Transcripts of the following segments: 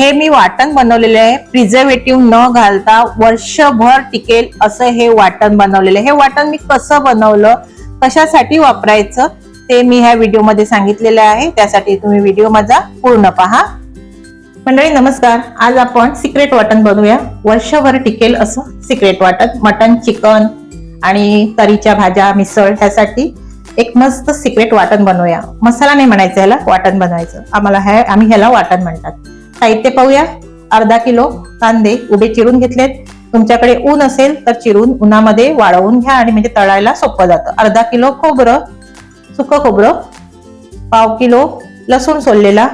हे मी वाटण बनवलेले आहे. प्रिझर्वेटिव्ह न घालता वर्षभर टिकेल असं हे वाटण बनवलेलं आहे. हे वाटण मी कसं बनवलं कशासाठी वापरायचं ते मी ह्या व्हिडिओमध्ये सांगितलेलं आहे. त्यासाठी तुम्ही व्हिडिओ माझा पूर्ण पहा. मंडळी नमस्कार. आज आपण सिक्रेट वाटण बनवूया. वर्षभर टिकेल असं सिक्रेट वाटण. मटन चिकन आणि तरीच्या भाज्या मिसळ ह्यासाठी एक मस्त सिक्रेट वाटण बनवूया. मसाला नाही म्हणायचं ह्याला वाटण बनवायचं. आम्हाला ह्या आम्ही ह्याला वाटण म्हणतात. साहित्य पाहूया. अर्धा किलो कांदे उभे चिरून घेतलेत. तुमच्याकडे ऊन असेल तर चिरून उन्हामध्ये वाळवून घ्या आणि म्हणजे तळायला सोपं जातं. अर्धा किलो खोबरं सुकं खोबरं पाव किलो लसूण सोललेला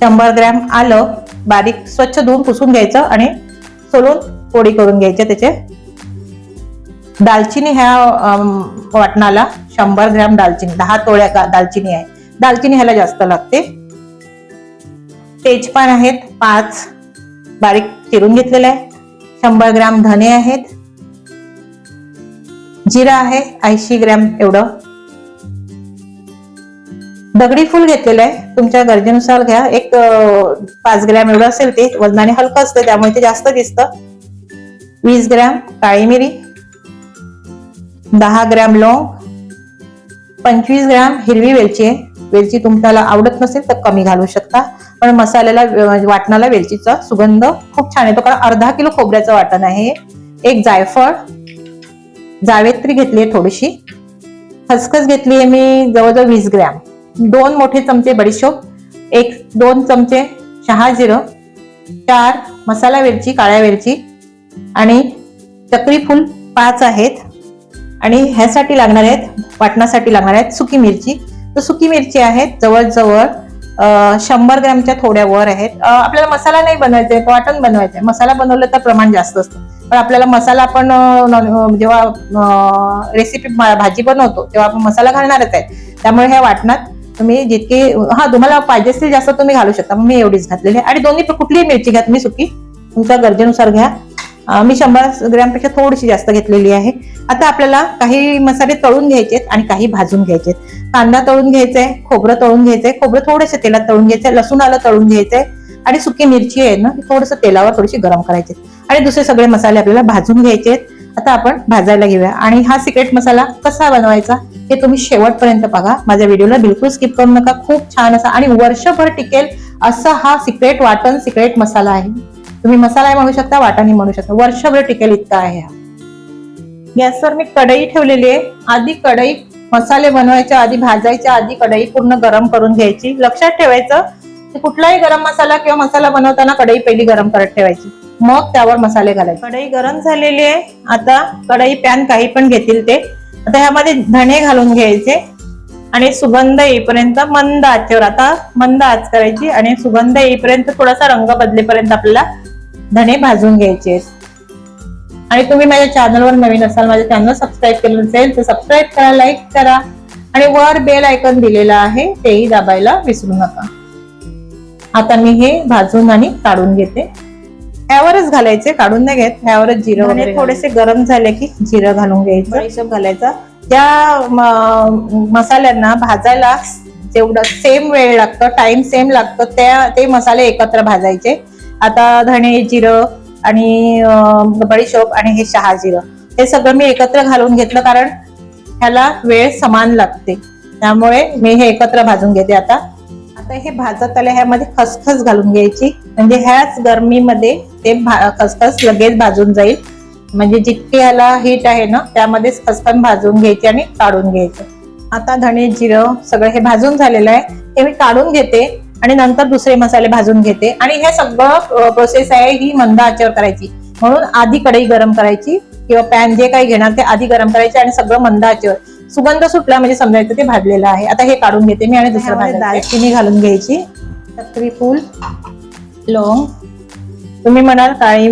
शंभर ग्रॅम आलं बारीक स्वच्छ धुवून पुसून घ्यायचं आणि सोलून पोळी करून घ्यायचे त्याचे. दालचिनी ह्या वाटणाला शंभर ग्रॅम दालचिनी दहा तोळ्या दालचिनी आहे. दालचिनी ह्याला जास्त लागते. तेजपान आहेत पाच बारीक चिरून घेतलेले आहे. शंभर ग्रॅम धने आहेत. जिरा आहे ऐंशी ग्रॅम एवढं. दगडी फुल घेतलेलं आहे. तुमच्या गरजेनुसार घ्या. एक पाच ग्रॅम एवढं असेल ते. वजनाने हलकं असतं त्यामुळे ते जास्त दिसतं. वीस ग्रॅम काळी मिरी. दहा ग्रॅम लवंग पंचवीस ग्रॅम हिरवी वेलची आहे. वेलची तुम्हाला आवडत नसेल तर कमी घालू शकता. पण मसाल्याला म्हणजे वाटणाला वेलचीचा सुगंध खूप छान येतो कारण अर्धा किलो खोबऱ्याचं वाटण आहे. एक जायफळ जावेत्री घेतली आहे थोडीशी. खसखस घेतली आहे मी जवळजवळ वीस ग्रॅम. दोन मोठे चमचे बडीशोप एक दोन चमचे शहा जिरं चार मसाला वेलची काळ्या वेलची आणि चक्री फूल पाच आहेत. आणि ह्यासाठी लागणार आहेत वाटणासाठी लागणार आहेत सुकी मिरची. तर सुकी मिरची आहेत जवळजवळ शंभर ग्रॅमच्या थोड्या वर आहेत. आपल्याला मसाला नाही बनवायचा आहे वाटण बनवायचं आहे मसाला बनवलं तर प्रमाण जास्त असतं. पण आपल्याला मसाला आपण जेव्हा रेसिपी भाजी बनवतो तेव्हा आपण मसाला घालणारच आहे. त्यामुळे ह्या वाटणात तुम्ही जितके हा तुम्हाला पाहिजे असतील जास्त तुम्ही घालू शकता. मी एवढीच घातलेली आहे. आणि दोन्ही पण कुठलीही मिरची घ्या तुम्ही सुकी. तुमच्या गरजेनुसार घ्या. मी शंभर ग्रॅमपेक्षा थोडीशी जास्त घेतलेली आहे. आता आपल्याला काही मसाले तळून घ्यायचे आणि काही भाजून घ्यायचे कांदा तळून घ्यायचाय खोबरं तळून घ्यायचंय खोबरं थोडंसं तेलात तळून घ्यायचंय लसूण आलं तळून घ्यायचंय आणि सुकी मिरची आहे ना थोडंसं तेलावर थोडीशी गरम करायची आणि दुसरे सगळे मसाले आपल्याला भाजून घ्यायचे आता आपण भाजायला घेऊया. आणि हा सिक्रेट मसाला कसा बनवायचा हे तुम्ही शेवटपर्यंत बघा. माझ्या व्हिडिओला बिलकुल स्किप करू नका. खूप छान असा आणि वर्षभर टिकेल असा हा सिक्रेट वाटण सिक्रेट मसाला आहे. तुम्ही मसाला म्हणू शकता वाटाणे म्हणू शकता. वर्षभर टिकेल इतका आहे हा. गॅसवर मी कढई ठेवलेली आहे. आधी कढई मसाले बनवायच्या आधी भाजायच्या आधी कढई पूर्ण गरम करून घ्यायची. लक्षात ठेवायचं की कुठलाही गरम मसाला किंवा मसाला बनवताना कढई पहिली गरम करत ठेवायची. मग त्यावर मसाले घालायचे. कढई गरम झालेली आहे. आता कढई पॅन काही पण घेतील ते. आता ह्यामध्ये धणे घालून घ्यायचे. आणि सुगंध येईपर्यंत मंद आचेवर. आता मंद आच करायची आणि सुगंध येईपर्यंत थोडासा रंग बदलेपर्यंत आपल्याला धणे भाजून घ्यायचे. आणि तुम्ही माझ्या चॅनलवर नवीन असाल माझ्या चॅनल सबस्क्राईब केलं नसेल तर सबस्क्राईब करा लाईक करा. आणि वर बेल आयकॉन दिलेला आहे तेही दाबायला विसरू नका. आता मी हे भाजून आणि काढून घेते. ह्यावरच घालायचे काढून नाही घेत. ह्यावरच जिरं वगैरे थोडेसे गरम झाले की जिरं घालून घ्यायचं हिशोब. घालायचा. त्या मसाल्यांना भाजायला जेवढं सेम वेळ लागतं टाइम सेम लागतं त्या ते मसाले एकत्र भाजायचे. आता धणे जिरं आणि बडीशोप आणि हे शहा जिरं. हे सगळं मी एकत्र घालून घेतलं कारण ह्याला वेळ समान लागते. त्यामुळे मी हे एकत्र भाजून घेते आता. आता हे भाजत आले ह्यामध्ये खसखस घालून घ्यायची. म्हणजे ह्याच गरमीमध्ये ते भा- खसखस लगेच भाजून जाईल. म्हणजे जितके ह्याला हीट आहे ना त्यामध्येच खसखन भाजून घ्यायची आणि काढून घ्यायचं. आता धणे जिरं सगळं हे भाजून झालेलं आहे. हे मी काढून घेते. आणि नंतर दुसरे मसाले भाजून घेते. आणि हे सगळं प्रोसेस आहे ही मंद आचेवर करायची. म्हणून आधी कढई गरम करायची किंवा पॅन जे काही घेणार ते आधी गरम करायचे आणि सगळं मंद आचेवर. सुगंध सुटला म्हणजे समजायचं ते भाजलेलं आहे. आता हे काढून घेते मी आणि दुसरं. दालचिनी घालून घ्यायची. चक्री फूल. लवंग. तुम्ही म्हणाल काळी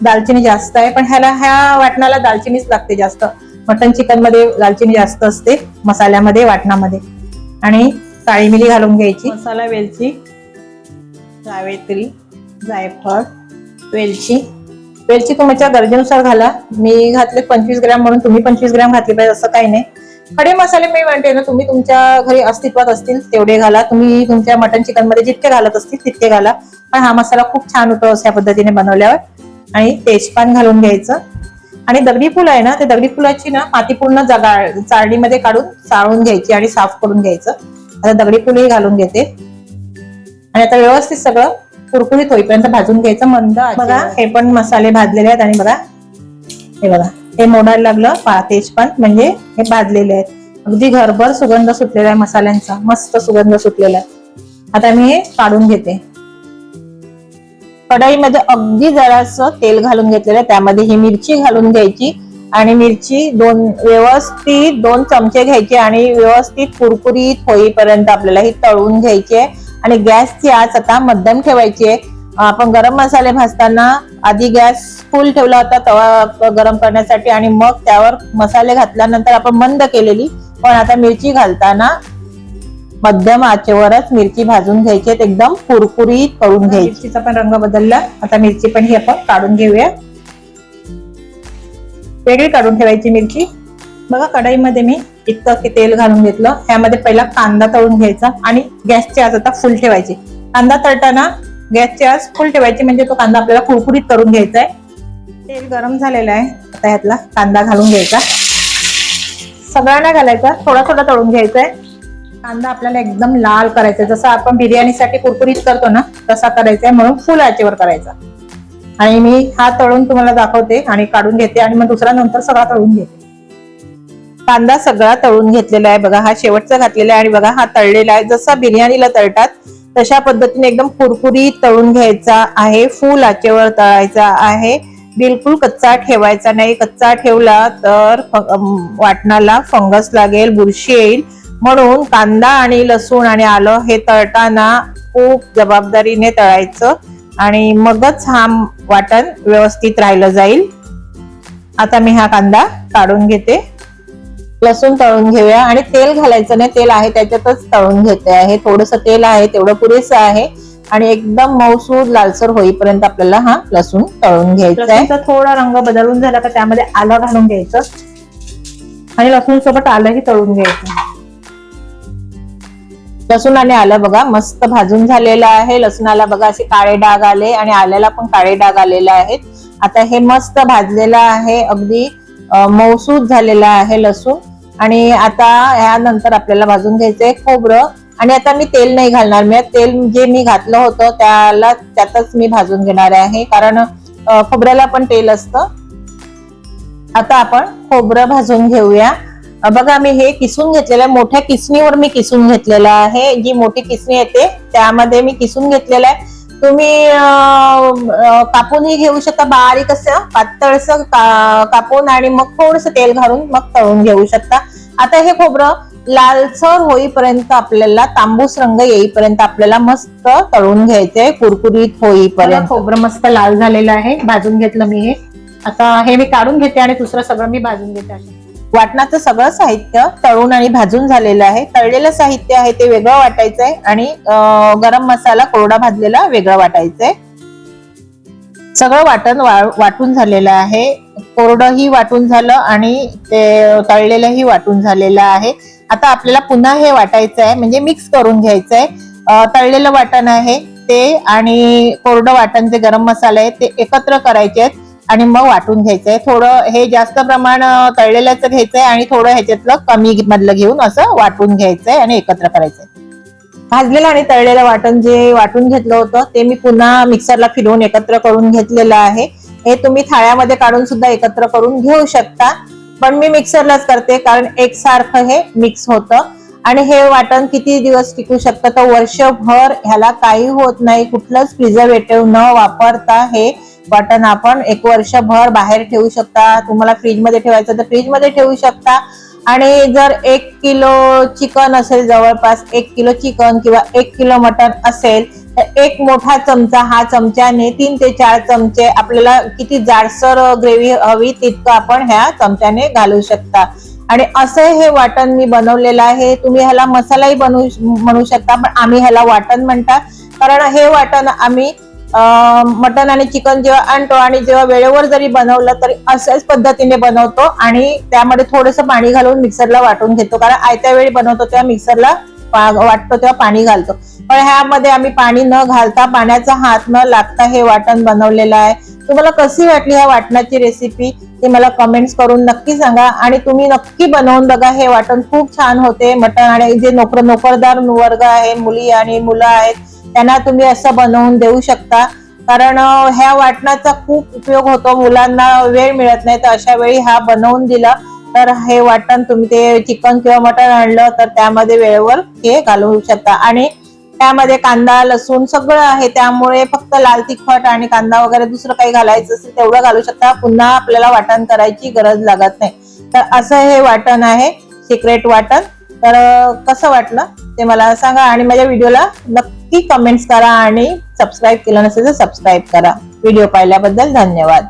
दालचिनी जास्त आहे पण ह्याला ह्या वाटणाला दालचिनीच लागते जास्त. मटन चिकनमध्ये दालचिनी जास्त असते मसाल्यामध्ये वाटणामध्ये. आणि काळी मिरी घालून घ्यायची. मसाला वेलची जावेत्री जायफळ वेलची. वेलची तुमच्या गरजेनुसार घाला. मी घातले पंचवीस ग्रॅम म्हणून तुम्ही पंचवीस ग्रॅम घातली पाहिजे असं काही नाही. खडे मसाले मी म्हणते ना तुम्ही तुमच्या घरी अस्तित्वात असतील तेवढे घाला. तुम्ही तुमच्या मटन चिकनमध्ये जितके घालत असतील तितके घाला. पण हा मसाला खूप छान होतो अशा पद्धतीने बनवल्यावर. आणि तेजपान घालून घ्यायचं. आणि दगडी फुल आहे ना ते दगडी फुलाची ना माती पूर्ण जगा चाळणीमध्ये काढून चाळून घ्यायची आणि साफ करून घ्यायचं. आता दगडी फुलही घालून घेते. आणि आता व्यवस्थित सगळं कुरकुरीत होईपर्यंत भाजून घ्यायचं मंद बघा हे पण मसाले भाजलेले आहेत आणि बघा हे बघा हे मोडायला लागलं पातेज पण म्हणजे हे भाजलेले आहेत. अगदी घरभर सुगंध सुटलेला आहे मसाल्यांचा मस्त सुगंध सुटलेला आहे. आता मी हे काढून घेते. कढईमध्ये अगदी जरासं तेल घालून घेतलेलं आहे त्यामध्ये ही मिरची घालून घ्यायची. आणि मिरची दोन व्यवस्थित दोन चमचे घ्यायचे आणि व्यवस्थित कुरकुरीत होईपर्यंत आपल्याला ही तळून घ्यायची. आहे आणि गॅसची आच आता मध्यम ठेवायची आहे. आपण गरम मसाले भाजताना आधी गॅस फुल ठेवला होता तवा गरम करण्यासाठी आणि मग त्यावर मसाले घातल्यानंतर आपण बंद केलेली पण आता मिरची घालताना मध्यम आचेवरच मिरची भाजून घ्यायची एकदम कुरकुरीत करून घ्यायची. मिरचीचा पण रंग बदलला. आता मिरची पण ही आपण काढून घेऊया. वेगळी काढून ठेवायची मिरची. बघा कढईमध्ये मी इतकं की तेल घालून घेतलं. ह्यामध्ये पहिला कांदा तळून घ्यायचा आणि गॅसची आज आता फुल ठेवायची. कांदा तळताना गॅसची आज फुल ठेवायची म्हणजे तो कांदा आपल्याला कुरकुरीत करून घ्यायचा आहे तेल गरम झालेलं आहे. आता ह्यातला कांदा घालून घ्यायचा. सगळ्यांना घालायचा. थोडा थोडा तळून घ्यायचा आहे कांदा आपल्याला एकदम लाल करायचा जसं आपण बिर्याणीसाठी कुरकुरीत करतो ना तसा करायचा आहे म्हणून फुल आचेवर करायचा. आणि मी हा तळून तुम्हाला दाखवते आणि काढून घेते आणि मग दुसरा नंतर सगळा तळून घेते. कांदा सगळा तळून घेतलेला आहे. बघा हा शेवटचा घातलेला आहे आणि बघा हा तळलेला आहे. जसा बिर्याणीला तळतात तशा पद्धतीने एकदम कुरकुरी तळून घ्यायचा आहे. फुल आचेवर तळायचा आहे. बिलकुल कच्चा ठेवायचा नाही. कच्चा ठेवला तर वाटणाला फंगस लागेल बुरशी येईल. म्हणून कांदा आणि लसूण आणि आलं हे तळताना खूप जबाबदारीने तळायचं. आणि मगच हा वाटण व्यवस्थित राहिलं जाईल. आता मी हा कांदा काढून घेते. लसूण तळून घेऊया आणि तेल घालायचं नाही तेल आहे त्याच्यातच तळून घेते आहे. थोडस तेल आहे तेवढं पुरेसं आहे. आणि एकदम मऊसूर लालसर होईपर्यंत आपल्याला हा लसूण तळून घ्यायचा आहे. थोडा रंग बदलून झाला का त्यामध्ये आलं घालून घ्यायचं. आणि लसूण सोबत आलंही तळून घ्यायचं. लसूण आणि आलं बघा मस्त भाजून झालेलं आहे. लसणाला बघा असे काळे डाग आले आणि आल्याला पण काळे डाग आलेले आहेत. आता हे मस्त भाजलेलं आहे अगदी मौसूद मऊसूद झालेला आहे लसूण. आणि आता ह्यानंतर आपल्याला भाजून घ्यायचंय खोबरं. आणि आता मी तेल नाही घालणार मी तेल जे मी घातलं होतं त्याला त्यातच मी भाजून घेणार आहे. कारण खोबऱ्याला पण तेल असतं. आता आपण खोबरं भाजून घेऊया. बघा मी हे किसून घेतलेलं आहे. मोठ्या किसणीवर मी किसून घेतलेलं आहे. जी मोठी किसणी येते त्यामध्ये मी किसून घेतलेलं आहे. तुम्ही कापूनही घेऊ शकता. बारीक असं पातळस कापून आणि मग थोडस तेल घालून मग तळून घेऊ शकता. आता हे खोबरं लालसर होईपर्यंत आपल्याला तांबूस रंग येईपर्यंत आपल्याला मस्त तळून घ्यायचंय कुरकुरीत होईपर्यंत. खोबरं मस्त लाल झालेलं आहे. भाजून घेतलं मी हे. आता हे मी काढून घेते आणि दुसरं सगळं मी भाजून घेते. वाटणाचं सगळं साहित्य तळून आणि भाजून झालेलं आहे. तळलेलं साहित्य आहे ते वेगळं वाटायचं आहे आणि गरम मसाला कोरडा भाजलेला वेगळा वाटायचा आहे सगळं वाटण वा- वाटून झालेलं आहे. कोरडंही वाटून झालं आणि ते तळलेलंही वाटून झालेलं आहे. आता आपल्याला पुन्हा हे वाटायचं आहे म्हणजे मिक्स करून घ्यायचं आहे तळलेलं वाटण आहे ते आणि कोरडं वाटण जे गरम मसाले आहे ते एकत्र करायचे आहेत. आणि मग वाटून घ्यायचंय. थोडं हे जास्त प्रमाण तळलेल्याच घ्यायचंय आणि थोडं ह्याच्यातलं कमी मधलं घेऊन असं वाटून घ्यायचंय आणि एकत्र करायचंय. भाजलेलं आणि तळलेलं वाटण जे वाटून घेतलं होतं ते मी पुन्हा मिक्सरला फिरवून एकत्र करून घेतलेलं आहे. हे तुम्ही थाळ्यामध्ये काढून सुद्धा एकत्र करून घेऊ शकता. पण मी मिक्सरलाच करते कारण एकसारखं हे मिक्स होतं. आणि हे वाटण किती दिवस टिकू शकतं? तर वर्षभर ह्याला काही होत नाही. कुठलंच प्रिझर्वेटिव्ह न वापरता हे बटन आपण एक वर्षभर बाहेर ठेवू शकता. तुम्हाला फ्रीजमध्ये ठेवायचं तर फ्रीजमध्ये ठेवू शकता. आणि जर एक किलो चिकन असेल जवळपास एक किलो चिकन किंवा एक किलो मटन असेल तर एक मोठा चमचा हा चमच्याने तीन ते चार चमचे आपल्याला किती जाडसर ग्रेव्ही हवी तितकं आपण ह्या चमच्याने घालू शकता. आणि असं हे वाटण मी बनवलेलं आहे. तुम्ही ह्याला मसालाही बनवू म्हणू शकता पण आम्ही ह्याला वाटण म्हणतात. कारण हे वाटण आम्ही मटन आणि चिकन जेव्हा आणतो आणि जेव्हा वेळेवर जरी बनवलं तरी अशाच पद्धतीने बनवतो आणि त्यामध्ये थोडंसं पाणी घालून मिक्सरला वाटून घेतो. कारण आयत्या वेळी बनवतो तेव्हा मिक्सरला वाटतो तेव्हा पाणी घालतो. पण ह्यामध्ये आम्ही पाणी न घालता पाण्याचा हात न लागता हे वाटण बनवलेलं आहे. तुम्हाला कशी वाटली ह्या वाटणाची रेसिपी ते मला कमेंट्स करून नक्की सांगा आणि तुम्ही नक्की बनवून बघा. हे वाटण खूप छान होते. मटण आणि जे नोकर नोकरदार वर्ग आहे मुली आणि मुलं आहेत त्यांना तुम्ही असं बनवून देऊ शकता. कारण ह्या वाटणाचा खूप उपयोग होतो. मुलांना वेळ मिळत नाही तर अशा वेळी हा बनवून दिला तर हे वाटण तुम्ही ते चिकन किंवा मटण आणलं तर त्यामध्ये वेळेवर हे घालवू शकता. आणि त्यामध्ये कांदा लसूण सगळं आहे. त्यामुळे फक्त लाल तिखट आणि कांदा वगैरे दुसरं काही घालायचं असेल तेवढं घालू शकता. पुन्हा आपल्याला वाटण करायची गरज लागत नाही. तर असं हे वाटण आहे सिक्रेट वाटण. तर कसं वाटलं ते मला सांगा. आणि माझ्या व्हिडिओला नक्की नक्की कमेंट्स करा आणि सबस्क्राईब केलं नसेल तर सबस्क्राईब करा. व्हिडिओ पाहिल्याबद्दल धन्यवाद.